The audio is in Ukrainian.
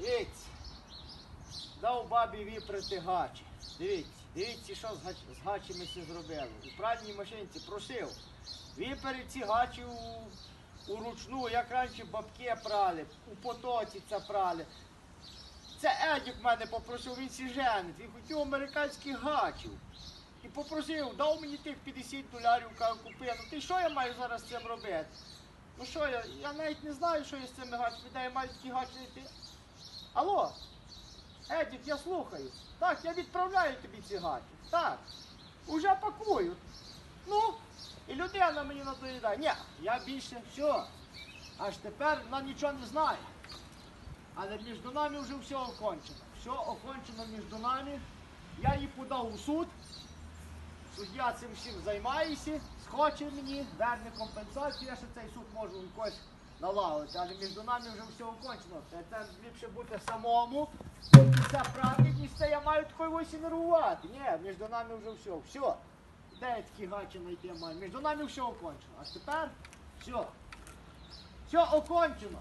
Дивіться. Дав бабі випрати гачі. Дивіться, дивіться, що з, гач- з гачами все зробили. У пральній машинці просив. Випери ці гачі у, у ручну, як раніше бабки прали, у потоці це прали. Це Едік мене попросив, він сі женить, він хотів американських гачів. І попросив, дав мені тих 50 долярів, каже, купи. Ну ти що я маю зараз з цим робити? Ну що я, я навіть не знаю, що я з цими гачами, де я маю такі гачі. Алло, Едік, я слухаю. Так, я відправляю тобі ці гачі. Так, уже пакую. Ну, і людина мені надоїдає. Ні, я більше все. Аж тепер вона нічого не знає. Але між нами вже все окончено. Все окончено між нами. Я її подав у суд. Суддя цим всім займається, схоче мені, верне компенсацію, я ще цей суд можу якось налагодити, але між нами вже все окончено. Це, ліпше бути самому. Це праведність, це я маю такої ось. Ні, між нами вже все. Все. Де я такі гачі знайти маю? Між нами все окончено. А тепер все. Все окончено.